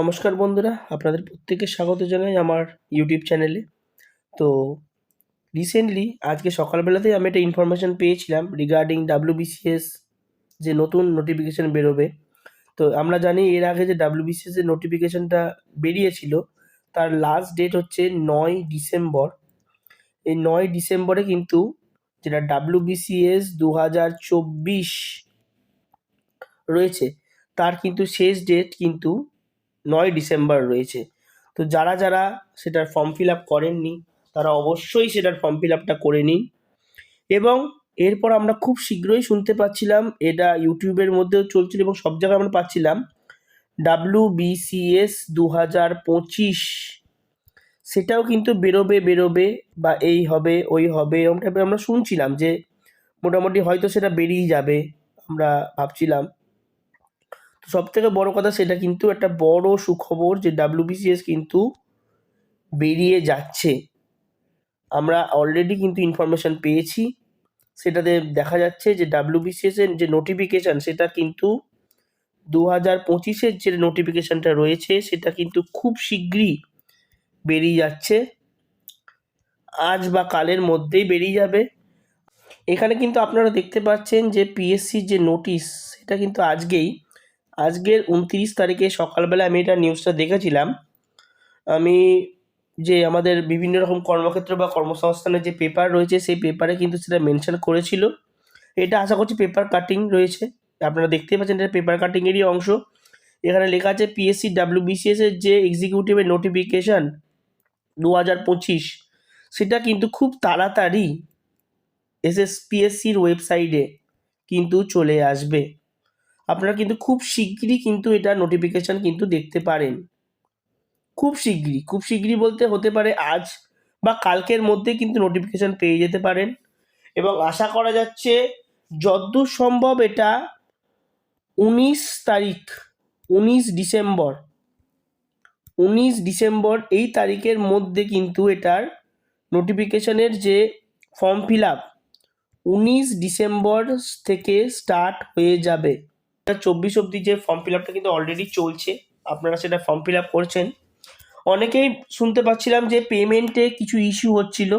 নমস্কার বন্ধুরা, আপনাদের প্রত্যেককে স্বাগত জানাই আমার ইউটিউব চ্যানেলে তো রিসেন্টলি আজকে সকালবেলাতেই আমি একটা ইনফরমেশান পেয়েছিলাম রিগার্ডিং ডাব্লিউবিসিএস যে নতুন নোটিফিকেশান বেরোবে। তো আমরা জানি এর আগে যে ডাব্লিউবিসিএস এর নোটিফিকেশানটা বেরিয়েছিল, তার লাস্ট ডেট হচ্ছে নয় ডিসেম্বর। এই নয় ডিসেম্বরে কিন্তু যেটা ডাব্লিউবিসিএস দু হাজার চব্বিশ রয়েছে, তার কিন্তু শেষ ডেট কিন্তু নয় ডিসেম্বর রয়েছে। তো যারা যারা সেটার ফর্ম ফিল আপ করেননি, তারা অবশ্যই সেটার ফর্ম ফিল আপটা করে নিন। এবং এরপর আমরা খুব শীঘ্রই শুনতে পাচ্ছিলাম, এটা ইউটিউবের মধ্যেও চলছিল এবং সব জায়গায় আমরা পাচ্ছিলাম ডাব্লু বিসিএস দু হাজার পঁচিশ। সেটাও কিন্তু বেরোবে বেরোবে, বা এই হবে, ওই হবে, এরকম টাইপের আমরা শুনছিলাম যে মোটামুটি হয়তো সেটা বেরিয়ে যাবে, আমরা ভাবছিলাম। সব থেকে বড় কথা সেটা কিন্তু একটা বড় সুখবর যে ডাব্লিউবিসিএস কিন্তু বেরিয়ে যাচ্ছে। আমরা অলরেডি কিন্তু ইনফরমেশান পেয়েছি। সেটাতে দেখা যাচ্ছে যে ডাব্লিউবিসিএস এর যে নোটিফিকেশান সেটা কিন্তু দু হাজার পঁচিশের যে নোটিফিকেশানটা রয়েছে সেটা কিন্তু খুব শীঘ্রই বেরিয়ে যাচ্ছে। আজ বা কালের মধ্যেই বেরিয়ে যাবে। এখানে কিন্তু আপনারা দেখতে পাচ্ছেন যে পিএসসির যে নোটিশ সেটা কিন্তু আজকেই আজকের উনত্রিশ তারিখে সকালবেলা আমি এটা নিউজটা দেখেছিলাম। আমি যে আমাদের বিভিন্ন রকম কর্মক্ষেত্র বা কর্মসংস্থানের যে পেপার রয়েছে, সেই পেপারে কিন্তু সেটা মেনশন করেছিল। এটা আশা করছি পেপার কাটিং রয়েছে। আপনারা দেখতেই পাচ্ছেন এটা পেপার কাটিংয়েরই অংশ। এখানে লেখা আছে পিএসসি ডাব্লিউবিসিএস এর যে এক্সিকিউটিভের নোটিফিকেশান দু হাজার পঁচিশ, সেটা কিন্তু খুব তাড়াতাড়ি এসএসপিএসসির ওয়েবসাইটে কিন্তু চলে আসবে। আপনারা কিন্তু খুব শিগগিরই কিন্তু এটা নোটিফিকেশান কিন্তু দেখতে পারেন। খুব শিগগিরই খুব শিগগিরই বলতে হতে পারে আজ বা কালকের মধ্যে কিন্তু নোটিফিকেশান পেয়ে যেতে পারেন। এবং আশা করা যাচ্ছে যতদূর সম্ভব এটা উনিশ তারিখ, উনিশ ডিসেম্বর উনিশ ডিসেম্বর এই তারিখের মধ্যে কিন্তু এটার নোটিফিকেশানের যে ফর্ম ফিল আপ উনিশ ডিসেম্বর থেকে স্টার্ট হয়ে যাবে। চব্বিশ অবধি যে ফর্ম ফিল আপটা কিন্তু অলরেডি চলছে, আপনারা সেটা ফর্ম ফিল আপ করছেন। অনেকেই শুনতে পাচ্ছিলাম যে পেমেন্টে কিছু ইস্যু হচ্ছিল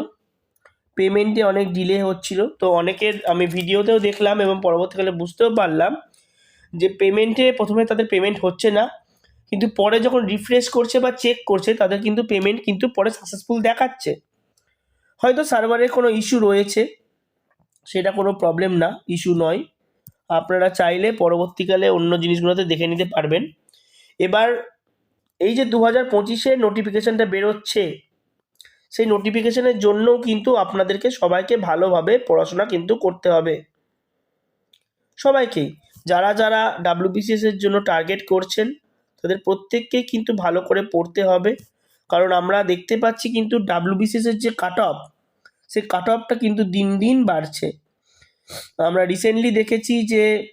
পেমেন্টে অনেক ডিলে হচ্ছিল, তো অনেকের আমি ভিডিওতেও দেখলাম এবং পরবর্তীকালে বুঝতেও পারলাম যে পেমেন্টে প্রথমে তাদের পেমেন্ট হচ্ছে না, কিন্তু পরে যখন রিফ্রেশ করছে বা চেক করছে, তাদের কিন্তু পেমেন্ট কিন্তু পরে সাকসেসফুল দেখাচ্ছে। হয়তো সার্ভারের কোনো ইস্যু রয়েছে, সেটা কোনো প্রবলেম না ইস্যু নয়। আপনারা চাইলে পরবর্তীকালে অন্য জিনিসগুলোতে দেখে নিতে পারবেন। এবার এই যে দু হাজার পঁচিশে নোটিফিকেশানটা বেরোচ্ছে, সেই নোটিফিকেশানের জন্যও কিন্তু আপনাদেরকে সবাইকে ভালোভাবে পড়াশোনা কিন্তু করতে হবে। সবাইকেই, যারা যারা ডাব্লিউবিসিএস এর জন্য টার্গেট করছেন, তাদের প্রত্যেককেই কিন্তু ভালো করে পড়তে হবে। কারণ আমরা দেখতে পাচ্ছি কিন্তু ডাব্লিউবিসিএস এর যে কাট অফ সেই কাট অফটা কিন্তু দিন দিন বাড়ছে। আমরা রিসেন্টলি দেখেছি যে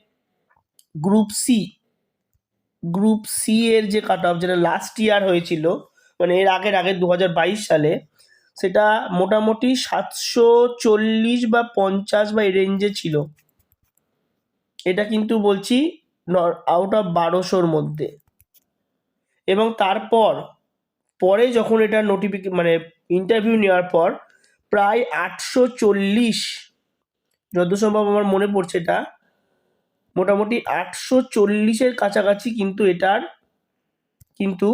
গ্রুপ সি গ্রুপ সি এর যে কাট অফ যেটা লাস্ট ইয়ার হয়েছিল মানে এর আগের আগে দু হাজার বাইশ সালে, সেটা মোটামুটি সাতশো চল্লিশ বা পঞ্চাশ বা এই রেঞ্জে ছিল। এটা কিন্তু বলছি আউট অফ বারোশোর মধ্যে। এবং তারপর, পরে যখন এটা নোটিফিকে মানে ইন্টারভিউ নেওয়ার পর, প্রায় আটশো চল্লিশ যত সম্ভব আমার মনে পড়ছে এটা, মোটামুটি আটশো চল্লিশের কাছাকাছি কিন্তু এটার, কিন্তু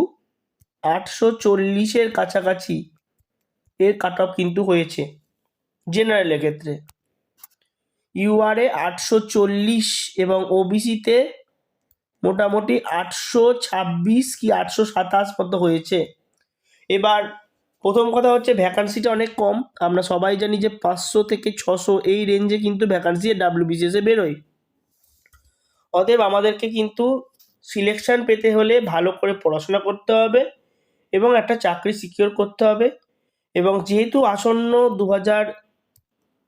আটশো চল্লিশের কাছাকাছি এর কাট অফ কিন্তু হয়েছে জেনারেলের ক্ষেত্রে। ইউআরএ আটশো চল্লিশ এবং ওবিসিতে মোটামুটি আটশো ছাব্বিশ কি আটশো সাতাশ মতো হয়েছে। এবার প্রথম কথা হচ্ছে ভ্যাকান্সিটা অনেক কম। আমরা সবাই জানি যে পাঁচশো থেকে ছশো এই রেঞ্জে কিন্তু ভ্যাকান্সি ডাব্লিউবিসিএসে বেরোয়। অতএব আমাদেরকে কিন্তু সিলেকশান পেতে হলে ভালো করে পড়াশোনা করতে হবে এবং একটা চাকরি সিকিওর করতে হবে। এবং যেহেতু আসন্ন দু হাজার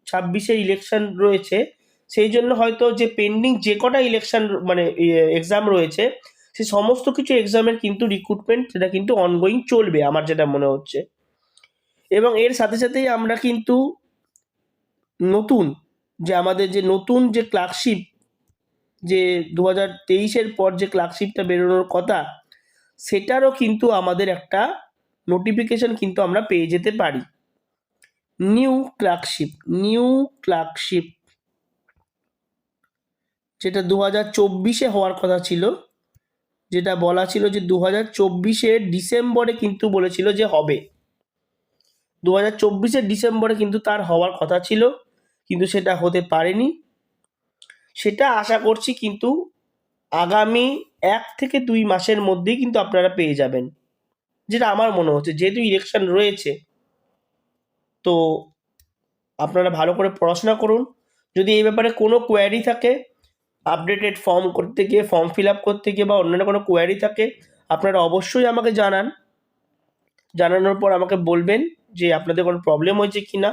ছাব্বিশে ইলেকশন রয়েছে, সেই জন্য হয়তো যে পেন্ডিং যে কটা ইলেকশান মানে এক্সাম রয়েছে, সে সমস্ত কিছু এক্সামের কিন্তু রিক্রুটমেন্ট সেটা কিন্তু অনগোয়িং চলবে, আমার যেটা মনে হচ্ছে। এবং এর সাথে সাথেই আমরা কিন্তু নতুন যে আমাদের যে নতুন যে ক্লার্কশিপ যে দু হাজার তেইশের পর যে ক্লার্কশিপটা বেরোনোর কথা, সেটারও কিন্তু আমাদের একটা নোটিফিকেশন কিন্তু আমরা পেয়ে যেতে পারি। নিউ ক্লার্কশিপ নিউ ক্লার্কশিপ যেটা দু হাজার চব্বিশে হওয়ার কথা ছিল, যেটা বলা ছিল যে দু হাজার চব্বিশের ডিসেম্বরে কিন্তু বলেছিল যে হবে। দু হাজার চব্বিশের ডিসেম্বরে কিন্তু তার হওয়ার কথা ছিল, কিন্তু সেটা হতে পারেনি। সেটা আশা করছি কিন্তু আগামী এক থেকে দুই মাসের মধ্যেই কিন্তু আপনারা পেয়ে যাবেন। যেটা আমার মনে হচ্ছে, যেহেতু ইলেকশন রয়েছে, তো আপনারা ভালো করে পড়াশোনা করুন। যদি এই ব্যাপারে কোনো কোয়ারি থাকে আপডেটেড ফর্ম করতে গিয়ে ফর্ম ফিল আপ করতে গিয়ে বা অন্যান্য কোনো কোয়ারি থাকে, আপনারা অবশ্যই আমাকে জানান। জানানোর পর আমাকে বলবেন। যে আপনাদের কোনো প্রবলেম হয়েছে কি না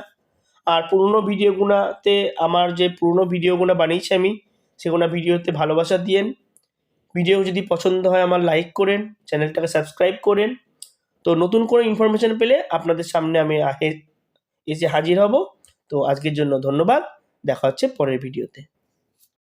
আর পুরনো ভিডিওগুলোতে আমার যে পুরনো ভিডিওগুলো বানিয়েছি আমি সেগুলো ভিডিওতে ভালোবাসা দিয়েন। ভিডিও যদি পছন্দ হয় আমার লাইক করেন চ্যানেলটাকে সাবস্ক্রাইব করেন। তো নতুন করে ইনফরমেশন পেলে আপনাদের সামনে আমি এসে হাজির হব। তো আজকের জন্য ধন্যবাদ। দেখা হচ্ছে পরের ভিডিওতে